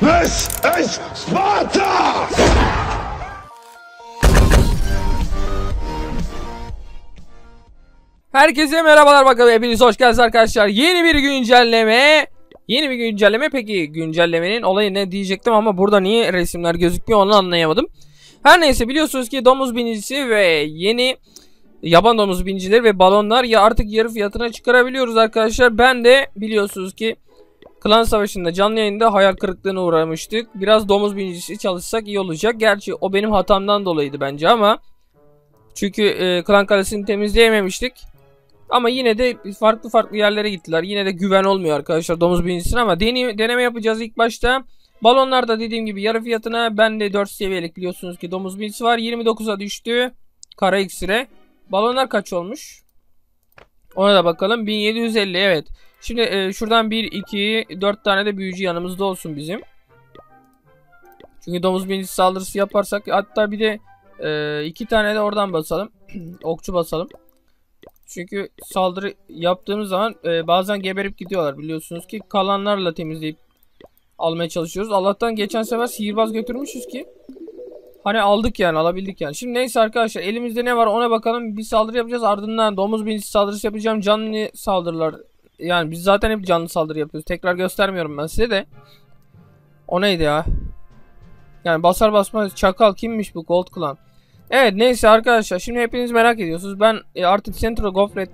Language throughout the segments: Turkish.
This is Sparta! Herkese merhabalar bakalım hepiniz hoş geldiniz arkadaşlar. Yeni bir güncelleme. Yeni bir güncelleme peki güncellemenin olayı ne diyecektim ama burada niye resimler gözükmüyor onu anlayamadım. Her neyse biliyorsunuz ki domuz binicisi ve yeni yaban domuz binicileri ve balonlar ya artık yarı fiyatına çıkarabiliyoruz arkadaşlar. Ben de biliyorsunuz ki Klan Savaşı'nda canlı yayında hayal kırıklığına uğramıştık. Biraz domuz binicisi çalışsak iyi olacak. Gerçi o benim hatamdan dolayıydı bence ama çünkü e, Klan Kalesi'ni temizleyememiştik. Ama yine de farklı farklı yerlere gittiler. Yine de güven olmuyor arkadaşlar domuz birincisine ama deney, deneme yapacağız ilk başta. Balonlar da dediğim gibi yarı fiyatına. Ben de 4 seviyelik biliyorsunuz ki domuz birincisi var. 29'a düştü. Kara iksire. Balonlar kaç olmuş? Ona da bakalım. 1750 evet. Şimdi e, şuradan 1, 2, 4 tane de büyücü yanımızda olsun bizim. Çünkü domuz birincisi saldırısı yaparsak hatta bir de e, iki tane de oradan basalım. Okçu basalım. Çünkü saldırı yaptığımız zaman e, bazen geberip gidiyorlar biliyorsunuz ki kalanlarla temizleyip almaya çalışıyoruz. Allah'tan geçen sefer sihirbaz götürmüşüz ki hani aldık yani alabildik yani. Şimdi neyse arkadaşlar elimizde ne var ona bakalım bir saldırı yapacağız ardından domuz binicisi saldırısı yapacağım canlı saldırılar yani biz zaten hep canlı saldırı yapıyoruz tekrar göstermiyorum ben size de o neydi ya yani basar basmaz çakal kimmiş bu Gold Clan Evet neyse arkadaşlar şimdi hepiniz merak ediyorsunuz. Ben e, artık Central Gofret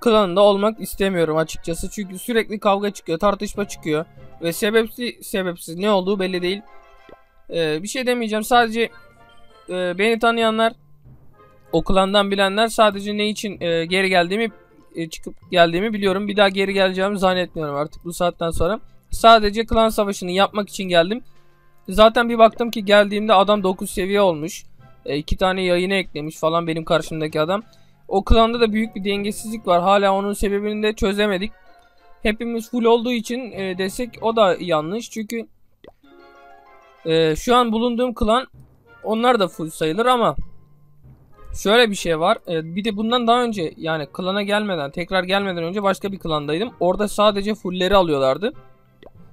klanında olmak istemiyorum açıkçası. Çünkü sürekli kavga çıkıyor, tartışma çıkıyor. Ve sebepsiz sebepsiz ne olduğu belli değil. Ee, bir şey demeyeceğim. Sadece e, beni tanıyanlar, o klandan bilenler sadece ne için e, geri geldiğimi e, çıkıp geldiğimi biliyorum. Bir daha geri geleceğimi zannetmiyorum artık bu saatten sonra. Sadece klan savaşını yapmak için geldim. Zaten bir baktım ki geldiğimde adam 9 seviye olmuş. E, iki tane yayını eklemiş falan benim karşımdaki adam. O klanda da büyük bir dengesizlik var. Hala onun sebebini de çözemedik. Hepimiz full olduğu için e, desek o da yanlış. Çünkü e, şu an bulunduğum klan onlar da full sayılır ama şöyle bir şey var. E, bir de bundan daha önce yani klana gelmeden tekrar gelmeden önce başka bir klandaydım. Orada sadece fullleri alıyorlardı.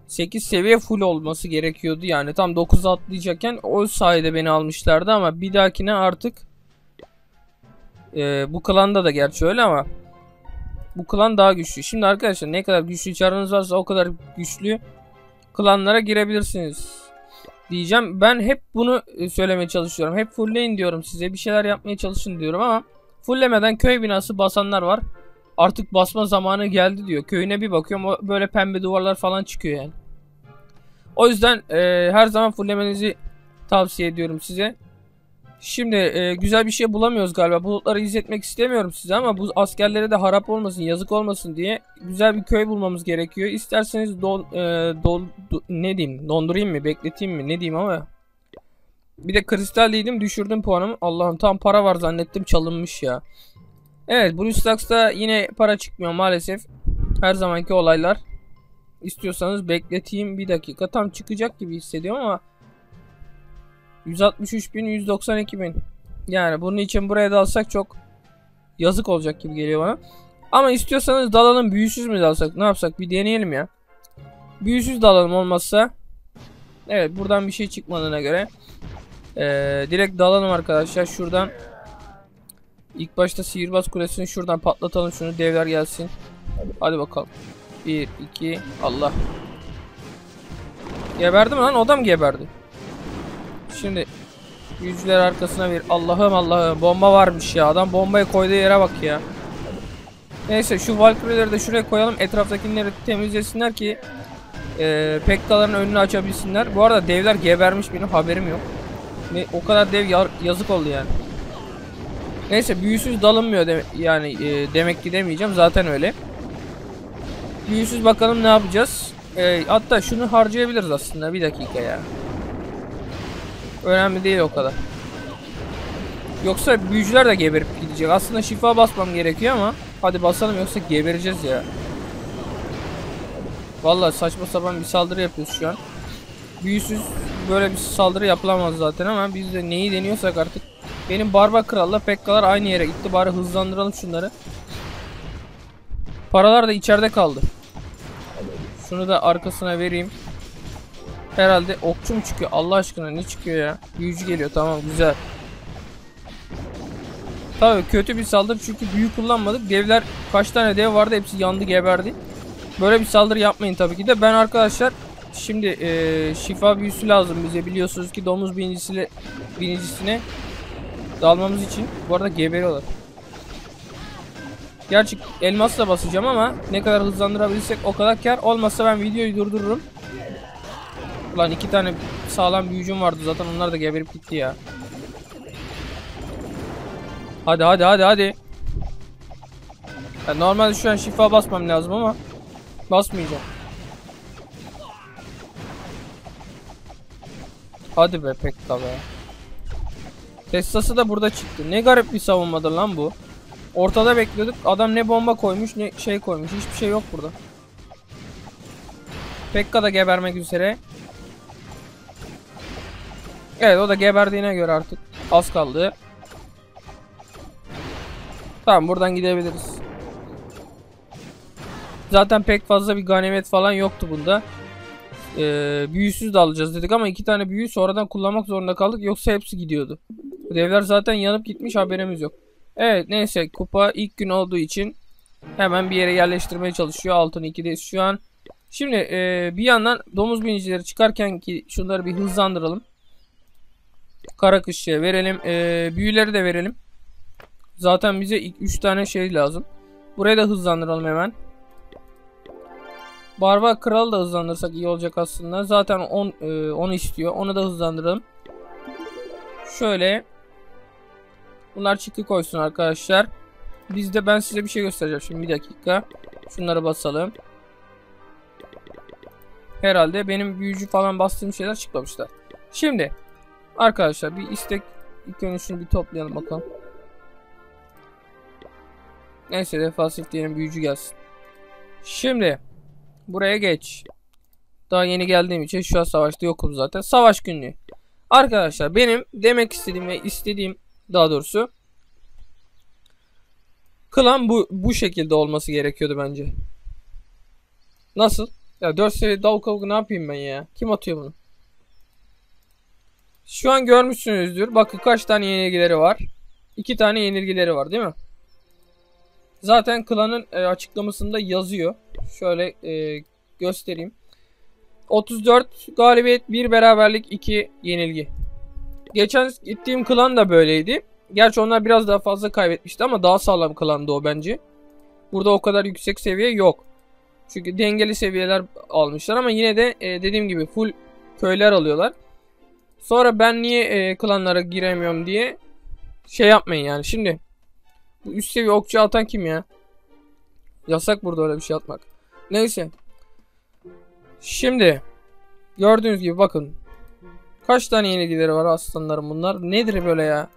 8 seviye full olması gerekiyordu. Yani tam 9'a atlayacakken o sayede beni almışlardı ama bir dahakine artık e, bu klanda da gerçi öyle ama bu klan daha güçlü. Şimdi arkadaşlar ne kadar güçlü çarınız varsa o kadar güçlü klanlara girebilirsiniz. Diyeceğim. Ben hep bunu söylemeye çalışıyorum. Hep fullleyin diyorum size. Bir şeyler yapmaya çalışın diyorum ama fulllemeden köy binası basanlar var. Artık basma zamanı geldi diyor. Köyüne bir bakıyorum böyle pembe duvarlar falan çıkıyor yani. O yüzden e, her zaman fullemenizi tavsiye ediyorum size. Şimdi e, güzel bir şey bulamıyoruz galiba. Bulutları izletmek istemiyorum size ama bu askerlere de harap olmasın, yazık olmasın diye güzel bir köy bulmamız gerekiyor. İsterseniz don, e, don, do, ne diyeyim, dondurayım mı, bekleteyim mi, ne diyeyim ama bir de kristal değildim, düşürdüm puanımı. Allah'ım tam para var zannettim, çalınmış ya. Evet, Blue Stacks'ta yine para çıkmıyor maalesef. Her zamanki olaylar. İstiyorsanız bekleteyim bir dakika. Tam çıkacak gibi hissediyorum ama 163 bin 192 bin. Yani bunun için buraya dalsak çok yazık olacak gibi geliyor bana. Ama istiyorsanız dalalım büyüsüz mü dalsak ne yapsak bir deneyelim ya. Büyüsüz dalalım olmazsa. Evet buradan bir şey çıkmadığına göre. Ee, direkt dalalım arkadaşlar şuradan. İlk başta sihirbaz kulesini şuradan patlatalım şunu devler gelsin. Hadi bakalım. 1, 2, Allah. Geberdi mi lan? O da mı geberdi? Şimdi yüzler arkasına bir Allah'ım Allah'ım bomba varmış ya. Adam bombayı koyduğu yere bak ya. Neyse şu Valkyrie'leri de şuraya koyalım. Etraftakileri temizlesinler ki e, Pekka'ların önünü açabilsinler. Bu arada devler gebermiş benim haberim yok. Ne, o kadar dev yazık oldu yani. Neyse büyüsüz dalınmıyor de yani e, demek ki demeyeceğim zaten öyle. Büyüsüz bakalım ne yapacağız. E, hatta şunu harcayabiliriz aslında bir dakika ya. Önemli değil o kadar. Yoksa büyücüler de geberip gidecek. Aslında şifa basmam gerekiyor ama hadi basalım yoksa gebereceğiz ya. Vallahi saçma sapan bir saldırı yapıyoruz şu an. Büyüsüz böyle bir saldırı yapılamaz zaten ama biz de neyi deniyorsak artık. Benim Barba Kral'la Pekkalar aynı yere gitti. Bari hızlandıralım şunları. Paralar da içeride kaldı. Şunu da arkasına vereyim. Herhalde okçu mu çıkıyor? Allah aşkına ne çıkıyor ya? Büyücü geliyor tamam güzel. Tabii kötü bir saldırı çünkü büyü kullanmadık. Devler kaç tane dev vardı hepsi yandı geberdi. Böyle bir saldırı yapmayın tabii ki de. Ben arkadaşlar şimdi eee, şifa büyüsü lazım bize. Biliyorsunuz ki domuz binicisiyle binicisine dalmamız için. Bu arada geberiyorlar. Gerçi elmasla basacağım ama ne kadar hızlandırabilirsek o kadar kar. Olmazsa ben videoyu durdururum. Ulan iki tane sağlam büyücüm vardı zaten onlar da geberip gitti ya. Hadi hadi hadi hadi. Ya normalde şu an şifa basmam lazım ama basmayacağım. Hadi be Pekka be. Testası da burada çıktı. Ne garip bir savunmadır lan bu. Ortada bekliyorduk. Adam ne bomba koymuş ne şey koymuş. Hiçbir şey yok burada. Pekka da gebermek üzere. Evet o da geberdiğine göre artık az kaldı. Tamam buradan gidebiliriz. Zaten pek fazla bir ganimet falan yoktu bunda. Ee, büyüsüz de alacağız dedik ama iki tane büyü sonradan kullanmak zorunda kaldık. Yoksa hepsi gidiyordu. Devler zaten yanıp gitmiş haberimiz yok. Evet neyse kupa ilk gün olduğu için hemen bir yere yerleştirmeye çalışıyor. Altın 2'deyiz şu an. Şimdi e, bir yandan domuz binicileri çıkarken ki şunları bir hızlandıralım. Kara kışçıya verelim. E, büyüleri de verelim. Zaten bize 3 tane şey lazım. Burayı da hızlandıralım hemen. Barbar Kral da hızlandırsak iyi olacak aslında. Zaten 10 e, onu istiyor. Onu da hızlandıralım. Şöyle. Bunlar çıkı koysun arkadaşlar. Biz de ben size bir şey göstereceğim şimdi bir dakika. Şunları basalım. Herhalde benim büyücü falan bastığım şeyler çıkmamışlar. Şimdi arkadaşlar bir istek ilk önce şunu bir toplayalım bakalım. Neyse defansif diyelim büyücü gelsin. Şimdi buraya geç. Daha yeni geldiğim için şu an savaşta yokum zaten. Savaş günlüğü. Arkadaşlar benim demek istediğim ve istediğim daha doğrusu klan bu bu şekilde olması gerekiyordu bence. Nasıl? Ya 4 seviye dal ne yapayım ben ya? Kim atıyor bunu? Şu an görmüşsünüzdür. Bakın kaç tane yenilgileri var. 2 tane yenilgileri var değil mi? Zaten klanın e, açıklamasında yazıyor. Şöyle e, göstereyim. 34 galibiyet, 1 beraberlik, 2 yenilgi. Geçen gittiğim klan da böyleydi. Gerçi onlar biraz daha fazla kaybetmişti ama daha sağlam klandı o bence. Burada o kadar yüksek seviye yok. Çünkü dengeli seviyeler almışlar ama yine de e, dediğim gibi full köyler alıyorlar. Sonra ben niye e, klanlara giremiyorum diye şey yapmayın yani. Şimdi bu üst seviye okçu atan kim ya? Yasak burada öyle bir şey atmak. Neyse. Şimdi gördüğünüz gibi bakın. Kaç tane yenilgileri var aslanlarım bunlar? Nedir böyle ya?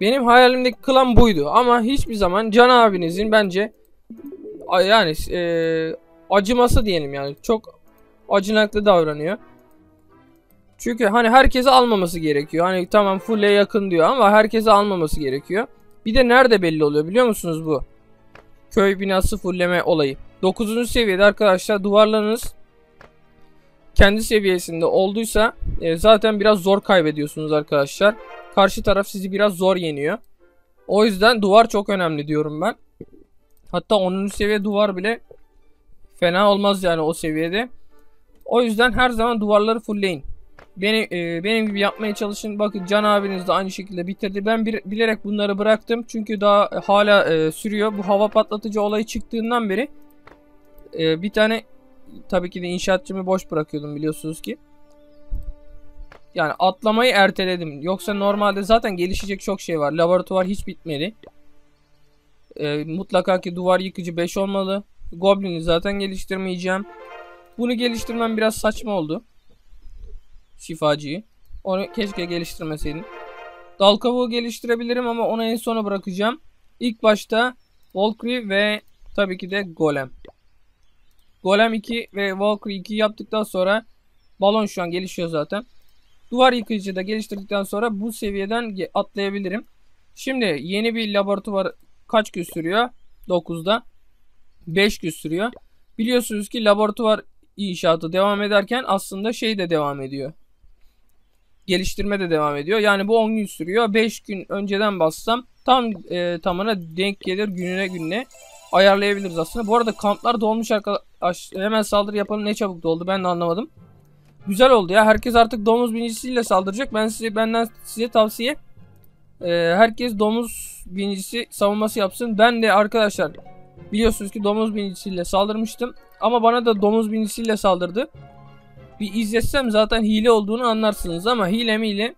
Benim hayalimdeki klan buydu ama hiçbir zaman Can abinizin bence yani e, acıması diyelim yani çok acınaklı davranıyor. Çünkü hani herkese almaması gerekiyor. Hani tamam full'e yakın diyor ama herkese almaması gerekiyor. Bir de nerede belli oluyor biliyor musunuz bu? Köy binası fullleme olayı. 9. seviyede arkadaşlar duvarlarınız kendi seviyesinde olduysa e, zaten biraz zor kaybediyorsunuz arkadaşlar. Karşı taraf sizi biraz zor yeniyor. O yüzden duvar çok önemli diyorum ben. Hatta 10. seviye duvar bile fena olmaz yani o seviyede. O yüzden her zaman duvarları fullleyin. Beni, e, benim gibi yapmaya çalışın. Bakın Can abiniz de aynı şekilde bitirdi. Ben bir, bilerek bunları bıraktım. Çünkü daha e, hala e, sürüyor. Bu hava patlatıcı olayı çıktığından beri e, bir tane tabii ki de inşaatçımı boş bırakıyordum biliyorsunuz ki. Yani atlamayı erteledim. Yoksa normalde zaten gelişecek çok şey var. Laboratuvar hiç bitmedi. E, mutlaka ki duvar yıkıcı 5 olmalı. Goblin'i zaten geliştirmeyeceğim. Bunu geliştirmem biraz saçma oldu. Şifacıyı. Onu keşke geliştirmeseydim. Dal kavuğu geliştirebilirim ama onu en sona bırakacağım. İlk başta Valkyrie ve tabii ki de Golem. Golem 2 ve Valkyrie 2 yaptıktan sonra balon şu an gelişiyor zaten. Duvar yıkıcı da geliştirdikten sonra bu seviyeden atlayabilirim. Şimdi yeni bir laboratuvar kaç gün sürüyor? 9'da. 5 gün sürüyor. Biliyorsunuz ki laboratuvar inşaatı devam ederken aslında şey de devam ediyor. Geliştirme de devam ediyor. Yani bu 10 gün sürüyor. 5 gün önceden bassam tam e, tamına denk gelir gününe gününe ayarlayabiliriz aslında. Bu arada kamplar dolmuş arkadaş. Hemen saldırı yapalım ne çabuk doldu ben de anlamadım. Güzel oldu ya. Herkes artık domuz binicisiyle saldıracak. Ben size benden size tavsiye e, herkes domuz binicisi savunması yapsın. Ben de arkadaşlar biliyorsunuz ki domuz binicisiyle saldırmıştım. Ama bana da domuz binicisiyle saldırdı. Bir izletsem zaten hile olduğunu anlarsınız ama hile miyle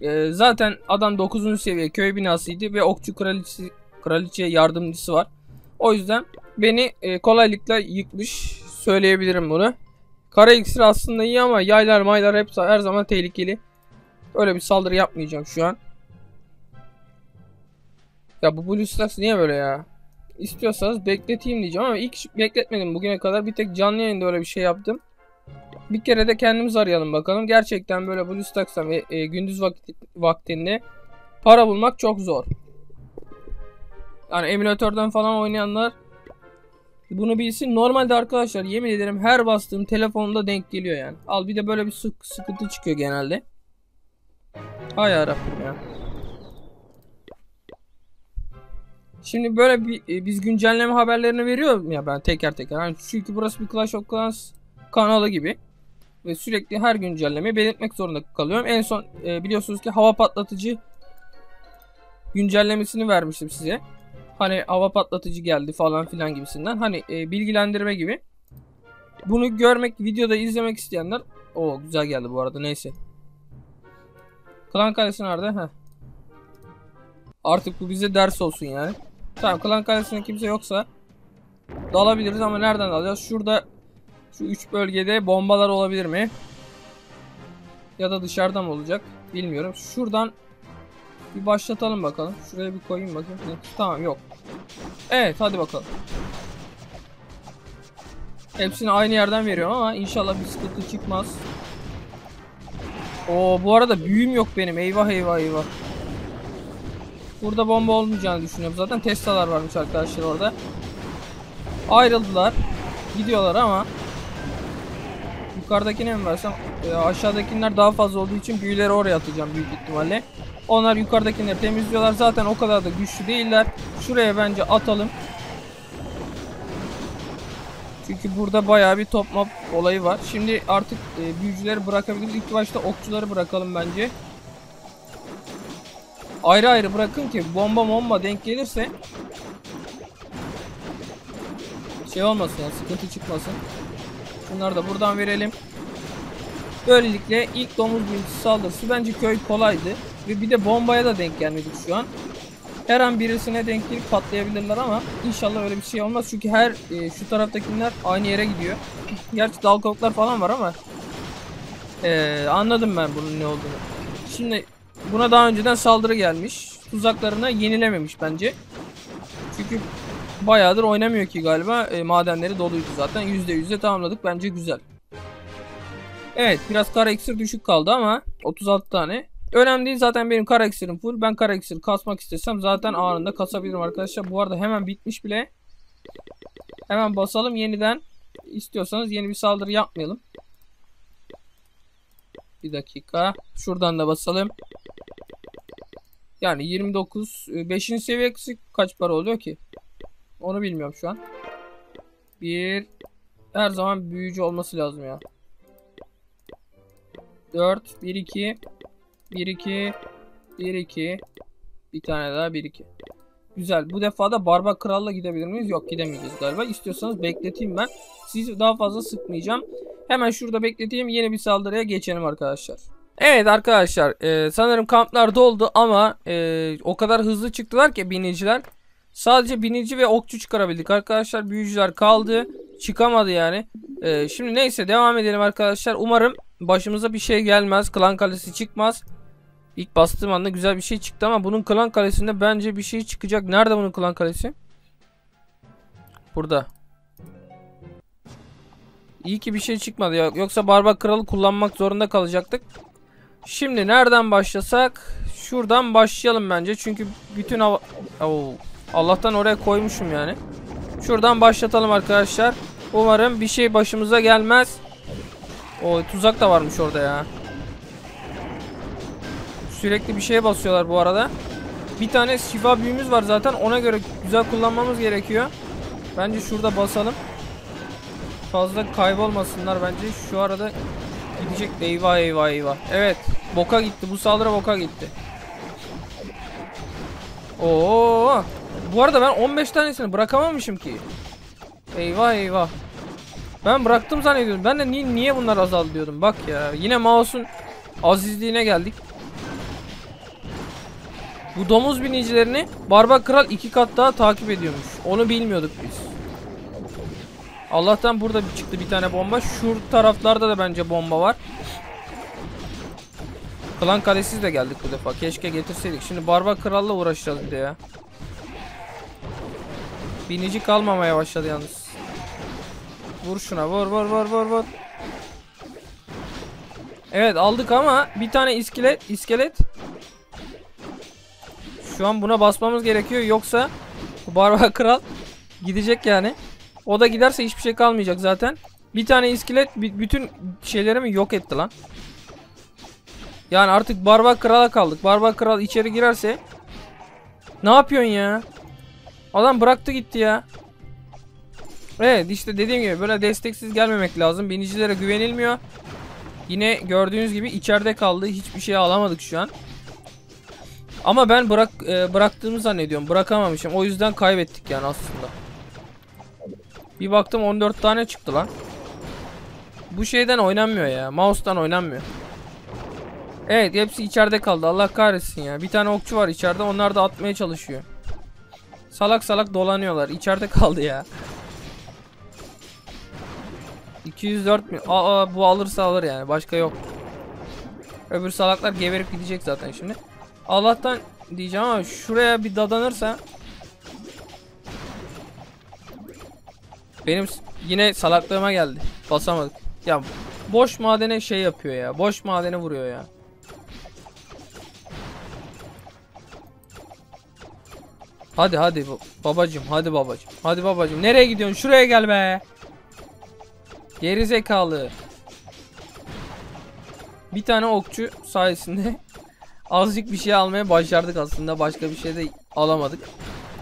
e, zaten adam 9. seviye köy binasıydı ve okçu kraliçesi, kraliçe yardımcısı var. O yüzden beni e, kolaylıkla yıkmış söyleyebilirim bunu. Kara iksir aslında iyi ama yaylar maylar hep her zaman tehlikeli. Öyle bir saldırı yapmayacağım şu an. Ya bu Blue Stars niye böyle ya? İstiyorsanız bekleteyim diyeceğim ama ilk bekletmedim bugüne kadar. Bir tek canlı yayında öyle bir şey yaptım. Bir kere de kendimiz arayalım bakalım. Gerçekten böyle BlueStacks'tan ve e, gündüz vakti, vaktinde para bulmak çok zor. Yani emülatörden falan oynayanlar bunu bilsin. Normalde arkadaşlar yemin ederim her bastığım telefonda denk geliyor yani. Al bir de böyle bir sık sıkıntı çıkıyor genelde. Hay yarabbim ya. Şimdi böyle bir e, biz güncelleme haberlerini veriyorum ya ben teker teker. Yani çünkü burası bir Clash of Clans kanalı gibi. Ve sürekli her güncelleme belirtmek zorunda kalıyorum. En son e, biliyorsunuz ki hava patlatıcı güncellemesini vermiştim size. Hani hava patlatıcı geldi falan filan gibisinden. Hani e, bilgilendirme gibi. Bunu görmek, videoda izlemek isteyenler o güzel geldi bu arada neyse. Klan Kalesi nerede? Heh. Artık bu bize ders olsun yani. Tamam Klan Kalesi'nde kimse yoksa dalabiliriz ama nereden alacağız? Şurada şu üç bölgede bombalar olabilir mi? Ya da dışarıdan mı olacak? Bilmiyorum. Şuradan bir başlatalım bakalım. Şuraya bir koyayım bakayım. Tamam yok. Evet hadi bakalım. Hepsini aynı yerden veriyorum ama inşallah bir sıkıntı çıkmaz. Oo bu arada büyüm yok benim. Eyvah eyvah eyvah. Burada bomba olmayacağını düşünüyorum. Zaten Tesla'lar varmış arkadaşlar orada. Ayrıldılar. Gidiyorlar ama yukarıdakine mi versem e, aşağıdakiler daha fazla olduğu için büyüleri oraya atacağım büyük ihtimalle. Onlar yukarıdakileri temizliyorlar. Zaten o kadar da güçlü değiller. Şuraya bence atalım. Çünkü burada bayağı bir top map olayı var. Şimdi artık e, büyücüleri bırakabiliriz. İlk başta okçuları bırakalım bence. Ayrı ayrı bırakın ki bomba bomba denk gelirse şey olmasın yani sıkıntı çıkmasın. Bunları da buradan verelim. Böylelikle ilk domuz büyücüsü saldırısı bence köy kolaydı. Ve bir de bombaya da denk gelmedik şu an. Her an birisine denk gelip patlayabilirler ama inşallah öyle bir şey olmaz. Çünkü her e, şu taraftakiler aynı yere gidiyor. Gerçi dal kavuklar falan var ama e, anladım ben bunun ne olduğunu. Şimdi buna daha önceden saldırı gelmiş. Tuzaklarına yenilememiş bence. Çünkü bayağıdır oynamıyor ki galiba. E, madenleri doluydu zaten. %100'e tamamladık. Bence güzel. Evet biraz kara iksir düşük kaldı ama 36 tane. Önemli değil zaten benim kara iksirim full. Ben kara iksir kasmak istesem zaten anında kasabilirim arkadaşlar. Bu arada hemen bitmiş bile. Hemen basalım yeniden. İstiyorsanız yeni bir saldırı yapmayalım. Bir dakika. Şuradan da basalım. Yani 29. 5. seviye kaç para oluyor ki? Onu bilmiyorum şu an. Bir. Her zaman büyücü olması lazım ya. 4. 1 2. 1 2 1 2 bir tane daha 1 2. Güzel. Bu defa da Barba Kral'la gidebilir miyiz? Yok gidemeyeceğiz galiba. İstiyorsanız bekleteyim ben. Sizi daha fazla sıkmayacağım. Hemen şurada bekleteyim. Yeni bir saldırıya geçelim arkadaşlar. Evet arkadaşlar. E, sanırım kamplar doldu ama e, o kadar hızlı çıktılar ki biniciler. Sadece binici ve okçu çıkarabildik arkadaşlar. Büyücüler kaldı. Çıkamadı yani. E, şimdi neyse devam edelim arkadaşlar. Umarım başımıza bir şey gelmez. Klan kalesi çıkmaz. İlk bastığım anda güzel bir şey çıktı ama bunun klan kalesinde bence bir şey çıkacak. Nerede bunun klan kalesi? Burada. İyi ki bir şey çıkmadı ya. Yoksa barbar kralı kullanmak zorunda kalacaktık. Şimdi nereden başlasak? Şuradan başlayalım bence. Çünkü bütün hava... Oo. Allah'tan oraya koymuşum yani. Şuradan başlatalım arkadaşlar. Umarım bir şey başımıza gelmez. O tuzak da varmış orada ya. Sürekli bir şeye basıyorlar bu arada. Bir tane şifa büyümüz var zaten. Ona göre güzel kullanmamız gerekiyor. Bence şurada basalım. Fazla kaybolmasınlar bence. Şu arada gidecek. Eyvah eyvah eyvah. Evet. Boka gitti. Bu saldırı boka gitti. Oo. Bu arada ben 15 tanesini bırakamamışım ki. Eyvah eyvah. Ben bıraktım zannediyordum. Ben de niye, niye bunlar azaldı diyordum. Bak ya. Yine mouse'un azizliğine geldik. Bu domuz binicilerini Barbar Kral iki kat daha takip ediyormuş. Onu bilmiyorduk biz. Allah'tan burada çıktı bir tane bomba. Şu taraflarda da bence bomba var. Klan kalesiz de geldik bu defa. Keşke getirseydik. Şimdi Barbar Kral'la uğraşacağız bir de ya. Binici kalmamaya başladı yalnız. Vur şuna vur vur vur vur vur. Evet aldık ama bir tane iskelet iskelet. Şu an buna basmamız gerekiyor yoksa barbar kral gidecek yani. O da giderse hiçbir şey kalmayacak zaten. Bir tane iskelet bütün şeylerimi yok etti lan. Yani artık barbar krala kaldık. Barbar kral içeri girerse ne yapıyorsun ya? Adam bıraktı gitti ya. Evet işte dediğim gibi böyle desteksiz gelmemek lazım. Binicilere güvenilmiyor. Yine gördüğünüz gibi içeride kaldı. Hiçbir şey alamadık şu an. Ama ben bırak e, bıraktığımı zannediyorum. Bırakamamışım. O yüzden kaybettik yani aslında. Bir baktım 14 tane çıktı lan. Bu şeyden oynanmıyor ya. Mouse'dan oynanmıyor. Evet hepsi içeride kaldı. Allah kahretsin ya. Bir tane okçu var içeride. Onlar da atmaya çalışıyor. Salak salak dolanıyorlar. İçeride kaldı ya. 204 mi? Aa bu alırsa alır yani. Başka yok. Öbür salaklar geberip gidecek zaten şimdi. Allah'tan diyeceğim ama şuraya bir dadanırsa Benim yine salaklığıma geldi. Basamadık. Ya boş madene şey yapıyor ya. Boş madene vuruyor ya. Hadi hadi babacım hadi babacım. Hadi babacım. Nereye gidiyorsun? Şuraya gel be. Geri zekalı. Bir tane okçu sayesinde azıcık bir şey almaya başardık aslında. Başka bir şey de alamadık.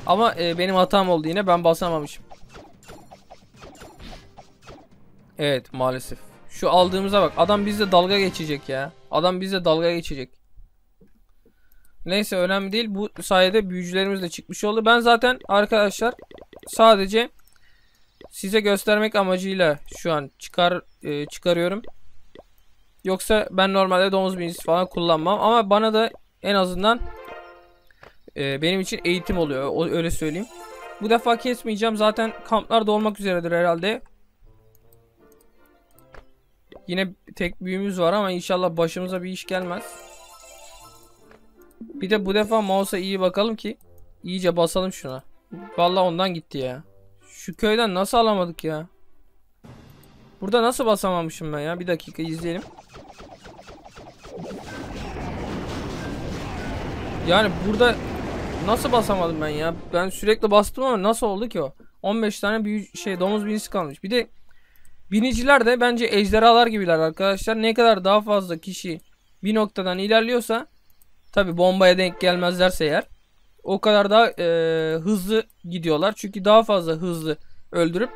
Ama e, benim hatam oldu yine. Ben basamamışım. Evet maalesef. Şu aldığımıza bak. Adam bizle dalga geçecek ya. Adam bizle dalga geçecek. Neyse önemli değil. Bu sayede büyücülerimiz de çıkmış oldu. Ben zaten arkadaşlar sadece size göstermek amacıyla şu an çıkar e, çıkarıyorum. Yoksa ben normalde domuz binicisi falan kullanmam. Ama bana da en azından e, benim için eğitim oluyor. O, öyle söyleyeyim. Bu defa kesmeyeceğim. Zaten kamplarda olmak üzeredir herhalde. Yine tek büyümüz var ama inşallah başımıza bir iş gelmez. Bir de bu defa mouse'a iyi bakalım ki iyice basalım şuna. Vallahi ondan gitti ya. Şu köyden nasıl alamadık ya? Burada nasıl basamamışım ben ya? Bir dakika izleyelim. Yani burada nasıl basamadım ben ya? Ben sürekli bastım ama nasıl oldu ki o? 15 tane büyük şey domuz binisi kalmış. Bir de biniciler de bence ejderhalar gibiler arkadaşlar. Ne kadar daha fazla kişi bir noktadan ilerliyorsa tabi bombaya denk gelmezlerse eğer o kadar daha e, hızlı gidiyorlar. Çünkü daha fazla hızlı öldürüp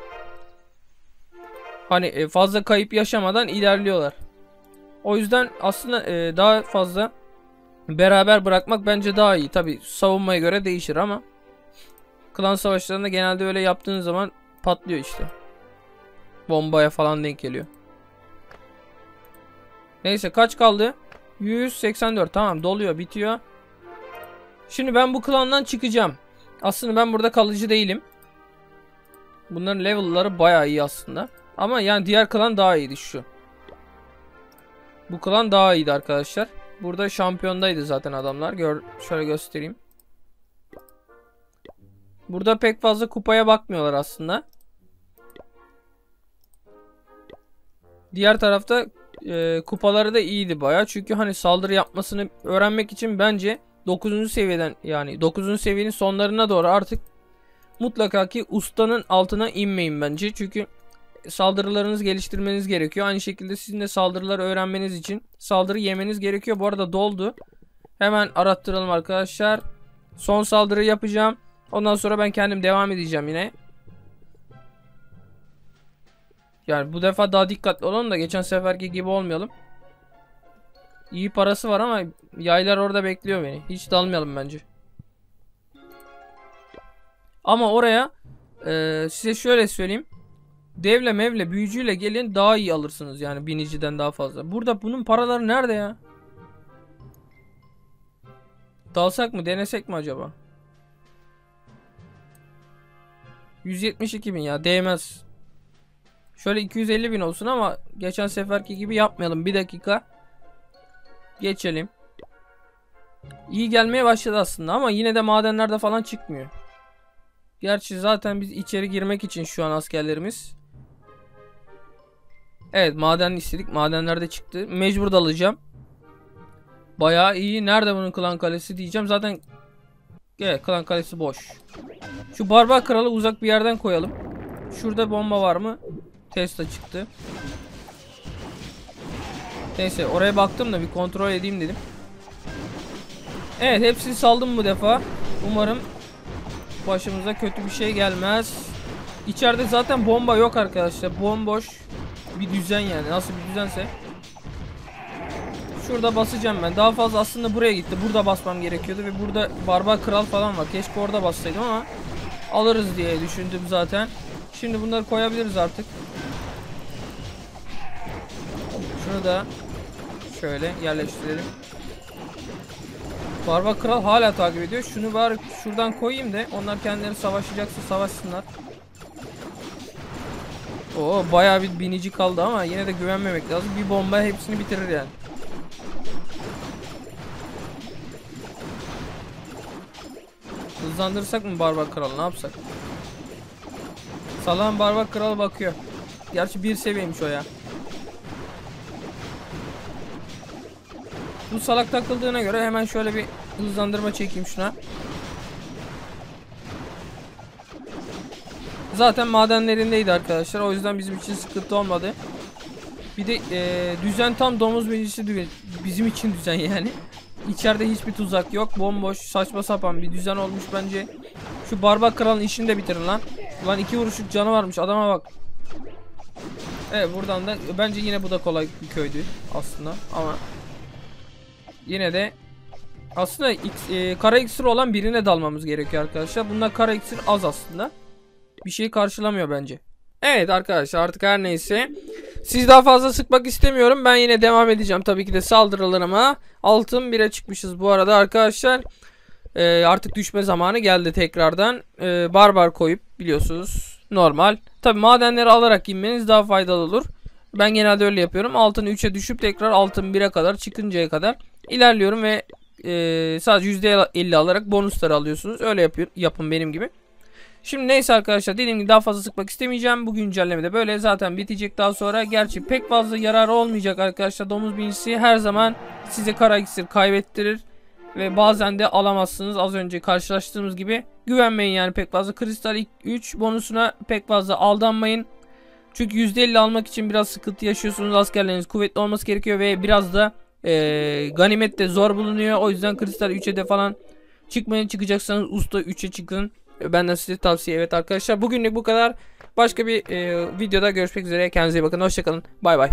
hani e, fazla kayıp yaşamadan ilerliyorlar. O yüzden aslında e, daha fazla beraber bırakmak bence daha iyi. Tabi savunmaya göre değişir ama klan savaşlarında genelde öyle yaptığın zaman patlıyor işte. Bombaya falan denk geliyor. Neyse kaç kaldı? 184 tamam doluyor bitiyor. Şimdi ben bu klandan çıkacağım. Aslında ben burada kalıcı değilim. Bunların level'ları bayağı iyi aslında. Ama yani diğer klan daha iyiydi şu. Bu klan daha iyiydi arkadaşlar. Burada şampiyondaydı zaten adamlar. Gör, şöyle göstereyim. Burada pek fazla kupaya bakmıyorlar aslında. Diğer tarafta e, kupaları da iyiydi baya. Çünkü hani saldırı yapmasını öğrenmek için bence 9. seviyeden yani 9. seviyenin sonlarına doğru artık mutlaka ki ustanın altına inmeyin bence. Çünkü saldırılarınızı geliştirmeniz gerekiyor. Aynı şekilde sizin de saldırıları öğrenmeniz için saldırı yemeniz gerekiyor. Bu arada doldu. Hemen arattıralım arkadaşlar. Son saldırı yapacağım. Ondan sonra ben kendim devam edeceğim yine. Yani bu defa daha dikkatli olalım da geçen seferki gibi olmayalım. İyi parası var ama yaylar orada bekliyor beni. Hiç dalmayalım bence. Ama oraya e, size şöyle söyleyeyim. Devle mevle büyücüyle gelin daha iyi alırsınız yani biniciden daha fazla. Burada bunun paraları nerede ya? Dalsak mı denesek mi acaba? 172 bin ya değmez. Şöyle 250 bin olsun ama geçen seferki gibi yapmayalım. Bir dakika. Geçelim. İyi gelmeye başladı aslında ama yine de madenlerde falan çıkmıyor. Gerçi zaten biz içeri girmek için şu an askerlerimiz. Evet maden istedik. Madenlerde çıktı. Mecbur dalacağım. Bayağı iyi. Nerede bunun klan kalesi diyeceğim. Zaten evet klan kalesi boş. Şu barbar kralı uzak bir yerden koyalım. Şurada bomba var mı? Tesla çıktı. Neyse oraya baktım da bir kontrol edeyim dedim. Evet hepsini saldım bu defa. Umarım başımıza kötü bir şey gelmez. İçeride zaten bomba yok arkadaşlar. Bomboş bir düzen yani. Nasıl bir düzense. Şurada basacağım ben. Daha fazla aslında buraya gitti. Burada basmam gerekiyordu ve burada barbar kral falan var. Keşke orada bassaydım ama alırız diye düşündüm zaten. Şimdi bunları koyabiliriz artık. Şunu da şöyle yerleştirelim. Barbar kral hala takip ediyor. Şunu bari şuradan koyayım da onlar kendileri savaşacaksa savaşsınlar. Oo bayağı bir binici kaldı ama yine de güvenmemek lazım. Bir bomba hepsini bitirir yani. Hızlandırsak mı Barbar Kral ne yapsak? Salam Barbar Kral bakıyor. Gerçi bir seviyeymiş o ya. Bu salak takıldığına göre hemen şöyle bir hızlandırma çekeyim şuna. Zaten madenlerindeydi arkadaşlar. O yüzden bizim için sıkıntı olmadı. Bir de e, düzen tam domuz meclisi bizim için düzen yani. İçeride hiçbir tuzak yok. Bomboş saçma sapan bir düzen olmuş bence. Şu barbar kralın işini de bitirin lan. Lan iki vuruşluk canı varmış adama bak. Evet buradan da bence yine bu da kolay bir köydü aslında ama yine de aslında X, e, kara iksir olan birine dalmamız gerekiyor arkadaşlar. Bunda kara iksir az aslında. Bir şey karşılamıyor bence. Evet arkadaşlar artık her neyse. Siz daha fazla sıkmak istemiyorum. Ben yine devam edeceğim tabii ki de saldırılarıma. Altın 1'e çıkmışız bu arada arkadaşlar. Ee, artık düşme zamanı geldi tekrardan. Ee, barbar koyup biliyorsunuz normal. Tabii madenleri alarak inmeniz daha faydalı olur. Ben genelde öyle yapıyorum. Altın 3'e düşüp tekrar altın 1'e kadar çıkıncaya kadar ilerliyorum ve e, sadece %50 alarak bonusları alıyorsunuz. Öyle yapıyor, yapın benim gibi. Şimdi neyse arkadaşlar dediğim gibi daha fazla sıkmak istemeyeceğim. Bu güncellemede böyle zaten bitecek daha sonra. Gerçi pek fazla yararı olmayacak arkadaşlar. Domuz binicisi her zaman size kara iksir kaybettirir. Ve bazen de alamazsınız. Az önce karşılaştığımız gibi. Güvenmeyin yani pek fazla. Kristal 3 bonusuna pek fazla aldanmayın. Çünkü %50 almak için biraz sıkıntı yaşıyorsunuz. Askerleriniz kuvvetli olması gerekiyor ve biraz da e, ganimet de zor bulunuyor. O yüzden kristal 3'e de falan çıkmayın. Çıkacaksanız usta 3'e çıkın. Benden size tavsiye evet arkadaşlar. Bugünlük bu kadar. Başka bir e, videoda görüşmek üzere. Kendinize iyi bakın. Hoşçakalın. Bay bay.